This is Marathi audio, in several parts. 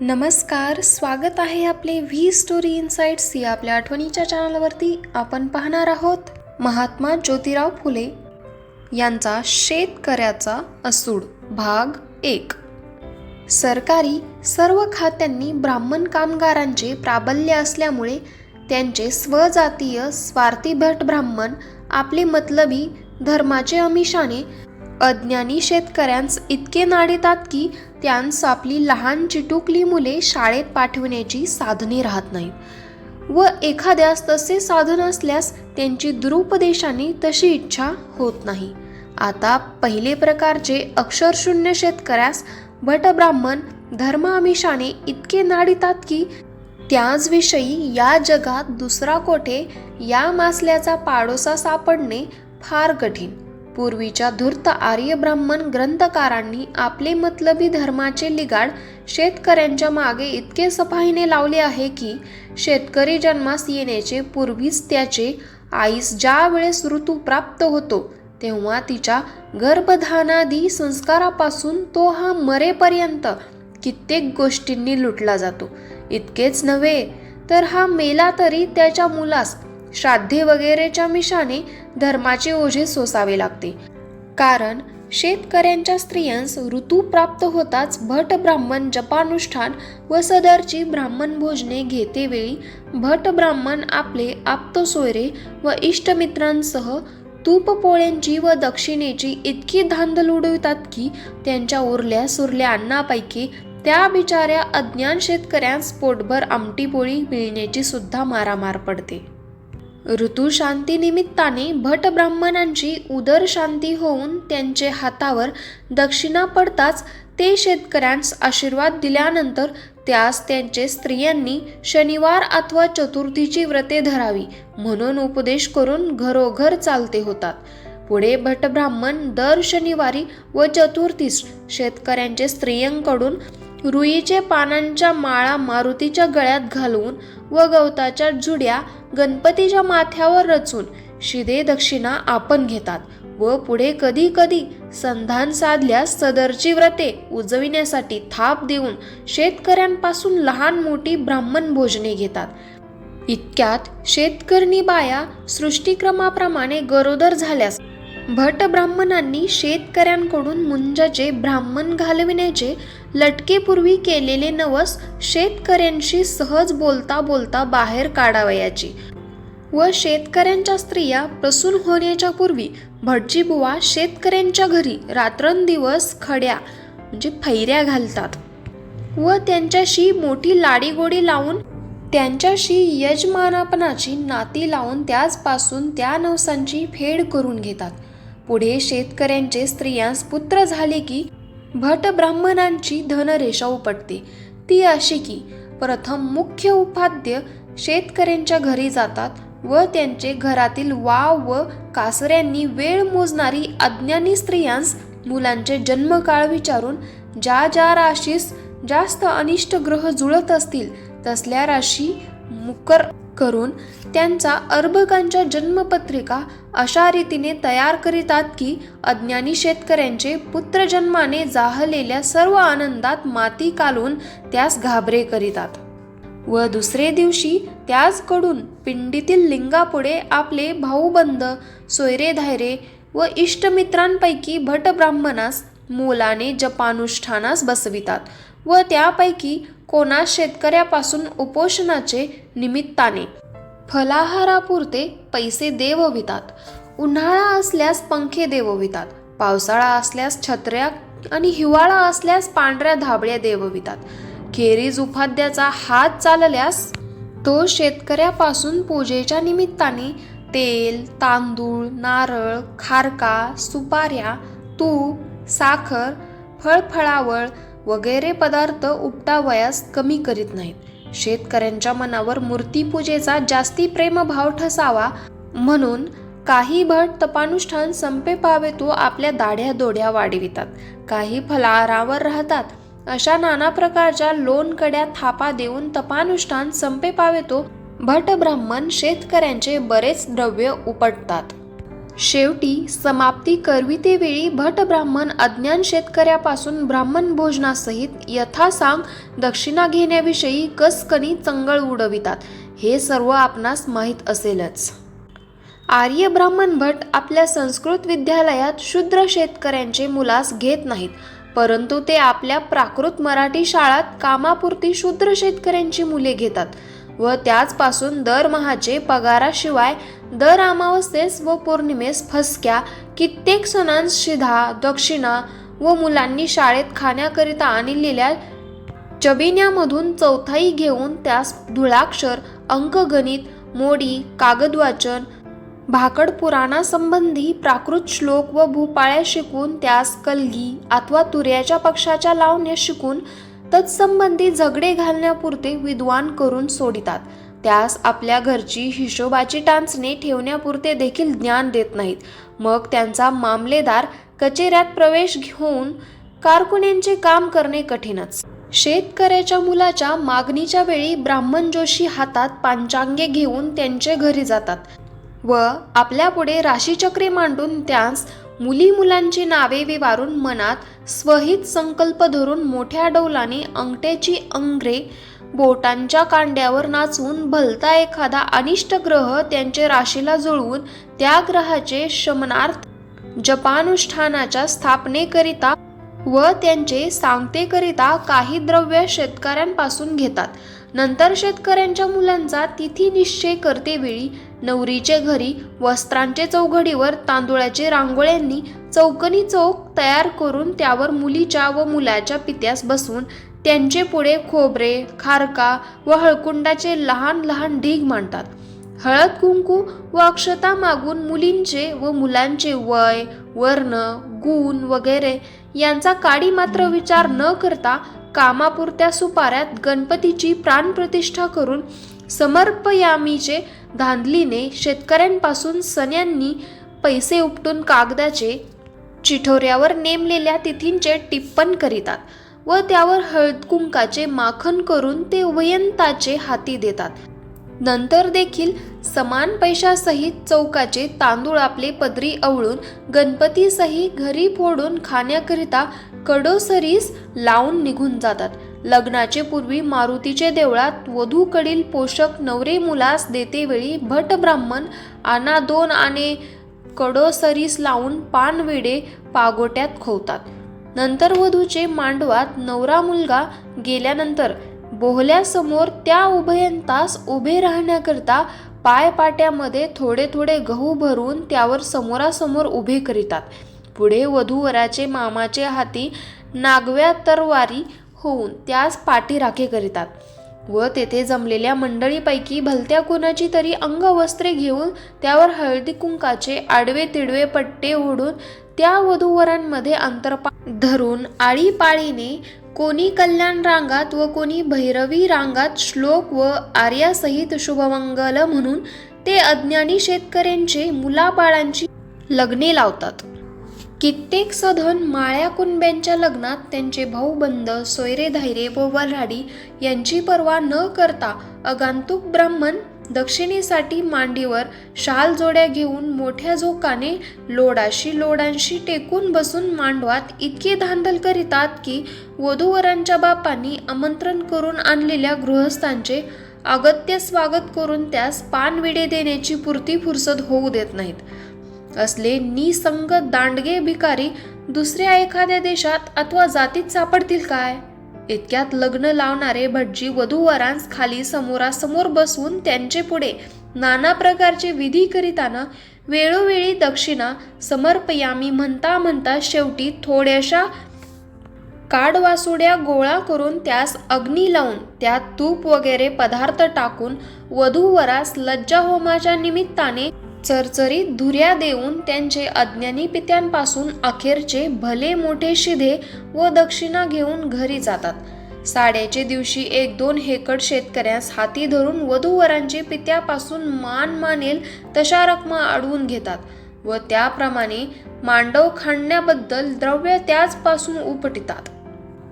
नमस्कार स्वागत आहे आपले व्ही स्टोरी इन्साइट्स या आपल्या आठवणीच्या चॅनलवरती. आपण पाहणार आहोत महात्मा ज्योतिराव फुले यांचा शेतकऱ्याचा असूड भाग एक. सरकारी सर्व खात्यांनी ब्राह्मण कामगारांचे प्राबल्य असल्यामुळे त्यांचे स्वजातीय स्वार्थी भट ब्राह्मण आपले मतलबी धर्माचे अमिषाने अज्ञानी शेतकऱ्यांस इतके नाडीतात की त्यांस आपली लहान चिटुकली मुले शाळेत पाठविण्याची साधने राहत नाहीत व एखाद्यास तसे साधन असल्यास त्यांची दुरुपदेशाने तशी इच्छा होत नाही. आता पहिले प्रकारचे अक्षरशून्य शेतकऱ्यास भटब्राह्मण धर्मामिषाने इतके नाडितात की त्याचविषयी या जगात दुसरा कोठे या मासल्याचा पाडोसा सापडणे फार कठीण. पूर्वीच्या धूर्त आर्य ब्राह्मण ग्रंथकारांनी आपले मतलबी धर्माचे लिगाड शेतकऱ्यांच्या मागे इतके सफाईने लावले आहे की शेतकरी जन्मास येण्याचे पूर्वीच त्याचे आईस ज्या वेळेस ऋतू प्राप्त होतो तेव्हा तिच्या गर्भधानादी संस्कारापासून तो हा मरेपर्यंत कित्येक गोष्टींनी लुटला जातो. इतकेच नव्हे तर हा मेला तरी त्याच्या मुलास श्राद्धे वगैरेच्या मिशाने धर्माचे ओझे सोसावे लागते. कारण शेतकऱ्यांच्या स्त्रियांस ऋतू प्राप्त होताच भट ब्राह्मण जपानुष्ठान व सदरची ब्राह्मण भोजने घेतेवेळी भट ब्राह्मण आपले आप्तसोयरे व इष्टमित्रांसह तूप पोळ्यांची व दक्षिणेची इतकी धांदल उडवितात की त्यांच्या उरल्या सुरल्या अन्नापैकी त्या बिचाऱ्या अज्ञान शेतकऱ्यांस पोटभर आमटी पोळी मिळण्याची सुद्धा मारामार पडते. ऋतुशांतीनिमित्ताने भट ब्राह्मणांची उदर शांती होऊन त्यांचे हातावर दक्षिणा पडताच ते शेतकऱ्यांस आशीर्वाद दिल्यानंतर त्यास त्यांचे स्त्रियांनी शनिवार अथवा चतुर्थीची व्रते धरावी म्हणून उपदेश करून घरोघर चालते होतात. पुढे भटब्राह्मण दर शनिवारी व चतुर्थीस शेतकऱ्यांचे स्त्रियांकडून रुईचे पानांच्या माळा मारुतीच्या गळ्यात घालून व गवताच्या जुड्या गणपतीच्या माथ्यावर रचून शिदे दक्षिणा आपण घेतात व पुढे कधी कधी संधान साधल्यास सदरची व्रते उजविण्यासाठी थाप देऊन शेतकऱ्यांपासून लहान मोठी ब्राह्मण भोजने घेतात. इतक्यात शेतकर्णी बाया सृष्टिक्रमाप्रमाणे गरोदर झाल्यास भट ब्राह्मणांनी शेतकऱ्यांकडून मुंजाचे ब्राह्मण घालविण्याचे लटकेपूर्वी केलेले नवस शेतकऱ्यांशी सहज बोलता बोलता बाहेर काढावयाची व शेतकऱ्यांच्या स्त्रिया प्रसून होण्याच्या पूर्वी भटजी बुवा शेतकऱ्यांच्या घरी रात्रंदिवस खड्या म्हणजे फैऱ्या घालतात व त्यांच्याशी मोठी लाडीगोडी लावून त्यांच्याशी यजमानापणाची नाती लावून त्याचपासून त्या नवसांची फेड करून घेतात. पुढे शेतकऱ्यांचे स्त्रियांस पुत्र झाले की भट ब्राह्मणांची धनरेषा उपटते. ती अशी की प्रथम मुख्य उपाध्य शेतकऱ्यांच्या घरी जातात व त्यांचे घरातील वाव व कासऱ्यांनी वेळ मोजणारी अज्ञानी स्त्रियांस मुलांचे जन्मकाळ विचारून ज्या ज्या राशीस जास्त अनिष्ट ग्रह जुळत असतील तसल्या राशी मुकर करून त्यांचा अर्भकांच्या जन्मपत्रिका अशा रीतीने तयार करीतात की अज्ञानी शेतकऱ्यांचे पुत्रजन्माने जाहलेल्या सर्व आनंदात माती कालून त्यास घाबरे करीतात. व दुसरे दिवशी त्याचकडून पिंडीतील लिंगापुढे आपले भाऊबंद सोयरे धायरे व इष्टमित्रांपैकी भट ब्राह्मणास मोलाने जपानुष्ठानास बसवितात व त्यापैकी कोणा शेतकऱ्यापासून उपोषणाचे निमित्ताने फलाहारापुरते पैसे देववितात. उन्हाळा असल्यास पंखे देववितात. पावसाळा असल्यास छत्र्या आणि हिवाळा असल्यास पांढऱ्या धाबळ्या देववितात. खेरीज उपाध्याचा हात चालल्यास तो शेतकऱ्यापासून पूजेच्या निमित्ताने तेल तांदूळ नारळ खारका सुपाऱ्या तूप साखर फळफळावळ वगैरे पदार्थ उपटावयास कमी करीत नाहीत. शेतकऱ्यांच्या मनावर मूर्तीपूजेचा जास्ती प्रेमभाव ठसावा म्हणून काही भट तपानुष्ठान संपे पावे तो आपल्या दाढ्या दोड्या वाढवितात. काही फलारावर राहतात. अशा नाना प्रकारच्या लोणकड्या थापा देऊन तपानुष्ठान संपे पावे तो भट ब्राह्मण शेतकऱ्यांचे बरेच द्रव्य उपटतात. शेवटी समाप्ती करवितेवेळी भट ब्राह्मण अज्ञान शेतकऱ्यापासून ब्राह्मण भोजनासहित यथासांग दक्षिणा घेण्याविषयी कसकनी चंगळ उडवितात. हे सर्व आपणास माहीत असेलच. आर्य ब्राह्मण भट आपल्या संस्कृत विद्यालयात शूद्र शेतकऱ्यांचे मुलास घेत नाहीत. परंतु ते आपल्या प्राकृत मराठी शाळात कामापुरती शूद्र शेतकऱ्यांची मुले घेतात. व त्याचपासून दरमहाचे पगाराशिवाय दर अमावस्येस व पौर्णिमेस फसक्या कित्येक सणांस शिधा दक्षिणा व मुलांनी शाळेत खाण्याकरिता आणलेल्या चबिन्यामधून चौथाई घेऊन त्यास धुळाक्षर अंकगणित मोडी कागदवाचन भाकड पुराणासंबंधी प्राकृत श्लोक व भूपाळ्या शिकून त्यास कलगी अथवा तुऱ्याच्या पक्षाच्या लावण्या शिकून तत्संबंधी झगडे घालण्यापुरते विद्वान करून सोडितात. त्यास आपल्या घरची हिशोबाची टांचणे ठेवण्यापुरते देखील ज्ञान देत नाहीत. मग त्यांचा मामलेदार कचेऱ्यात प्रवेश घेऊन कारकुन्यांचे काम करणे कठीणच. शेतकऱ्याच्या मुलाच्या मागणीच्या वेळी ब्राह्मण जोशी हातात पांचांगे घेऊन त्यांचे घरी जातात व आपल्यापुढे राशीचक्रे मांडून त्यास मुली मुलांची नावे विवारून मनात स्वहित संकल्प धरून मोठ्या डौलाने अंगठ्याची अंग्रे बोटांच्या कांड्यावर नाचून भलता एखादा अनिष्ट ग्रह त्यांचे राशीला जुळवून त्या ग्रहाचे शमनार्थ जपानुष्ठानाच्या स्थापनेकरिता व त्यांचे सांगतेकरिता काही द्रव्य शेतकऱ्यांपासून घेतात. नंतर शेतकऱ्यांच्या मुलांचा तिथी निश्चय करतेवेळी नवरीचे घरी वस्त्रांचे चौघडीवर तांदुळाचे रांगोळ्यांनी चौकनी चौक तयार करून त्यावर मुलीच्या व मुलाच्या पित्यास बसवून त्यांचे पुढे खोबरे खारका व हळकुंडाचे लहान लहान ढीग मांडतात. हळद कुंकू व अक्षता मागून मुलींचे व मुलांचे वय वर्ण गुण वगैरे यांचा काडी मात्र विचार न करता कामापुरत्या सुपाऱ्यात गणपतीची प्राणप्रतिष्ठा करून समर्पयामीचे धांदलीने शेतकऱ्यांपासून सन्यांनी पैसे उपटून कागदाचे चिठोऱ्यावर नेमलेल्या तिथींचे टिप्पण करीतात व त्यावर हळदकुंकाचे माखन करून ते उभयंताचे हाती देतात. नंतर देखील समान पैशासहित चौकाचे तांदूळ आपले पदरी आवळून गणपतीसहित घरी फोडून खाण्याकरिता कडोसरीस लावून निघून जातात. लग्नाचे पूर्वी मारुतीचे देवळात वधूकडील पोषक नवरे मुलास देतेवेळी भट ब्राह्मण आना दोन आणे कडोसरीस लावून पानविडे पागोट्यात खोवतात. नंतर वधूचे मांडवात नवरा मुलगा गेल्यानंतर बोहल्यासमोर त्या उभयंतास उभे राहण्याकरिता पायपाट्यामध्ये थोडे थोडे गहू भरून त्यावर समोरासमोर उभे करीतात. पुढे वधूवराचे मामाचे हाती नागव्या तरवारी होऊन त्यास पाठीराखे करीतात व तेथे जमलेल्या मंडळीपैकी भलत्या कुणाची तरी अंगवस्त्रे घेऊन त्यावर हळदी कुंकाचे आडवे तिडवे पट्टे ओढून त्या वधूवरांमध्ये अंतरपा धरून आळीपाळीने कोणी कल्याण रांगात व कोणी भैरवी रांगात श्लोक व आर्यासहित शुभमंगल म्हणून ते अज्ञानी शेतकऱ्यांचे मुलाबाळांची लग्ने लावतात. कित्येक सधन माळ्या कुणब्यांच्या लग्नात त्यांचे भाऊबंद सोयरे धैर्य व वऱ्हाडी यांची पर्वा न करता अगांतुक ब्राह्मण दक्षिणेसाठी मांडीवर शाल जोड्या घेऊन मोठ्या झोकाने लोडाशी लोडांशी टेकून बसून मांडवात इतके धांदल करीतात की वधूवरांच्या बापांनी आमंत्रण करून आणलेल्या गृहस्थांचे अगत्य स्वागत करून त्यास पानविडे देण्याची पुरती फुरसत होऊ देत नाहीत. असले निसंग दांडगे भिकारी दुसऱ्या एखाद्या देशात अथवा जातीत सापडतील काय? इतक्यात लग्न लावणारे भटजी वधूवरांस खाली समोरासमोर बसून त्यांचे पुढे नाना प्रकारचे विधी करीताना वेळोवेळी दक्षिणा समर्पयामी म्हणता म्हणता शेवटी थोड्याशा काडवासुड्या गोळा करून त्यास अग्नी लावून त्यात तूप वगैरे पदार्थ टाकून वधूवरास लज्जा होमाच्या निमित्ताने चरचरीत धुऱ्या देऊन त्यांचे अज्ञानी पित्यांपासून अखेरचे भले मोठे शिधे व दक्षिणा घेऊन घरी जातात. साड्याचे दिवशी एक दोन हेकड शेतकऱ्यास हाती धरून वधूवरांचे पित्यापासून मान मानेल तशा रकमा अडवून घेतात व त्याप्रमाणे मांडव खाणण्याबद्दल द्रव्य त्याचपासून उपटितात.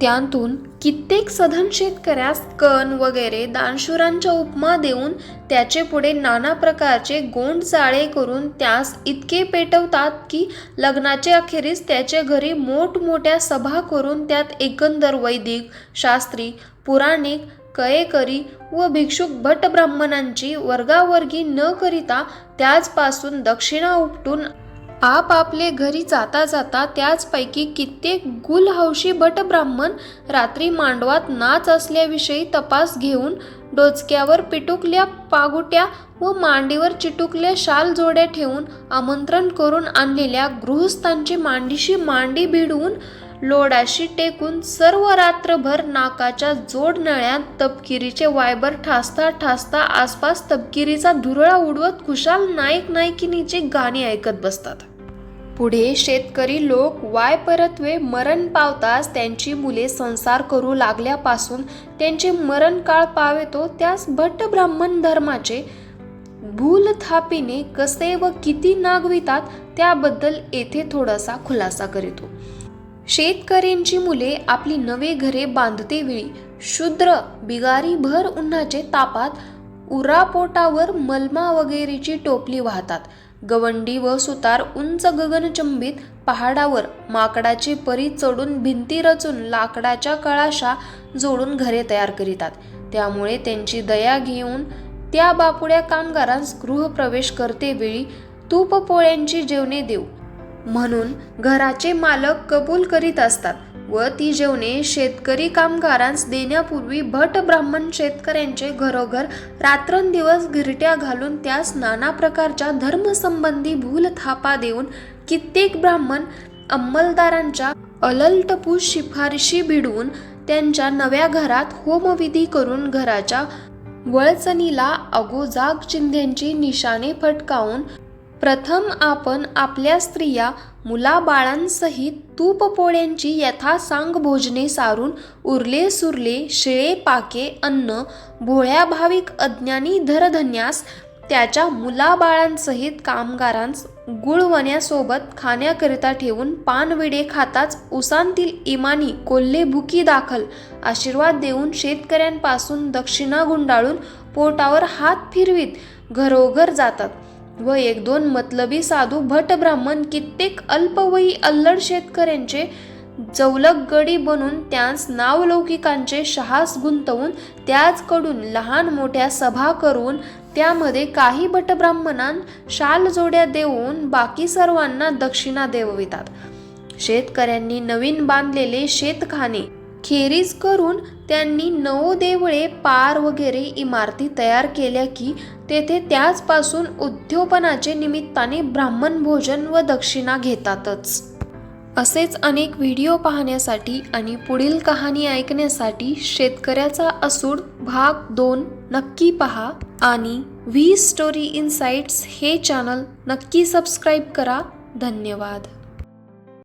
त्यातून कित्येक सधन शेतकऱ्यास कण वगैरे दानशुरांच्या उपमा देऊन त्याचे पुढे नाना प्रकारचे गोंड जाळे करून त्यास इतके पेटवतात की लग्नाचे अखेरीस त्याच्या घरी मोठमोठ्या सभा करून त्यात एकंदर वैदिक शास्त्री पुराणिक कयेकरी व भिक्षुक भट ब्राह्मणांची वर्गावर्गी न करिता त्याचपासून दक्षिणा उपटून आपापले घरी जाता जाता त्याचपैकी कित्येक गुलहौशी भट ब्राह्मण रात्री मांडवात नाच असल्याविषयी तपास घेऊन डोचक्यावर पिटुकल्या पागुट्या व मांडीवर चिटुकल्या शाल जोड्या ठेवून आमंत्रण करून आणलेल्या गृहस्थांची मांडीशी मांडी भिडवून लोडाशी टेकून सर्व रात्रभर नाकाच्या जोडनळ्यात तपकिरीचे वायबर ठासता ठासता आसपास तपकिरीचा धुरळा उडवत खुशाल नायक नायकिनीची गाणी ऐकत बसतात. पुढे शेतकरी लोक वाय परत्वे मरण पावताच त्यांची मुले संसार करू लागल्यापासून त्यांचे मरण काळ पावेतो त्यास भट्ट ब्राह्मण धर्माचे भूल थापीने कसे व किती नागवितात त्याबद्दल येथे थोडासा खुलासा करीतो. शेतकऱ्यांची मुले आपली नवे घरे बांधते वेळी शूद्र बिगारी भर उन्हाचे तापात उरापोटावर मलमा वगैरेची टोपली वाहतात. गवंडी व सुतार उंच गगनचंबीत पहाडावर माकडाची परी चढून भिंती रचून लाकडाच्या कळाशा जोडून घरे तयार करीतात. त्यामुळे त्यांची दया घेऊन त्या बापुड्या कामगारांस गृहप्रवेश करते वेळी तूप पोळ्यांची जेवणे देऊ. म्हणून घराचे मालक कबूल करीत असतात. व ती जेवणे शेतकरी कामगारांस देण्यापूर्वी भट ब्राह्मण शेतकऱ्यांचे घरोघर रात्रंदिवस घिरट्या घालून त्यास नाना प्रकारच्या धर्मसंबंधी भूल थापा देऊन कित्येक ब्राह्मण अंमलदारांच्या अललटपू शिफारशी भिडवून त्यांच्या नव्या घरात होमविधी करून घराच्या वळचणीला अगोजाग चिंध्यांची निशाणे फटकावून प्रथम आपण आपल्या स्त्रिया मुलाबाळांसहित तूप पोळ्यांची यथासांग भोजने सारून उरले सुरले शिळे पाके अन्न भोळ्या भाविक अज्ञानी धरधन्यास त्याच्या मुलाबाळांसहित कामगारांस गुळवण्यासोबत खाण्याकरिता ठेवून पानविडे खाताच उसांतील इमानी कोल्हे भुकी दाखल. आशीर्वाद देऊन शेतकऱ्यांपासून दक्षिणा गुंडाळून पोटावर हात फिरवीत घरोघर जातात. व एक दोन मतलबी साधू भट ब्राह्मण कित्येक अल्पवयी अल्लड शेतकऱ्यांचे जवलक गडी बनून त्यास नावलौकिकांचे शहास गुंतवून त्याचकडून लहान मोठ्या सभा करून त्यामध्ये काही भटब्राह्मणां शाल जोड्या देऊन बाकी सर्वांना दक्षिणा देववितात. शेतकऱ्यांनी नवीन बांधलेले शेतखाने खेरीज करून त्यांनी नऊ देवळे पार वगैरे इमारती तयार केल्या की तेथे त्याचपासून उद्योपनाचे निमित्ताने ब्राह्मण भोजन व दक्षिणा घेतातच. असेच अनेक व्हिडिओ पाहण्यासाठी आणि पुढील कहाणी ऐकण्यासाठी शेतकऱ्याचा असूड भाग दोन नक्की पहा आणि व्ही स्टोरी इन्साइट्स हे चॅनल नक्की सबस्क्राईब करा. धन्यवाद.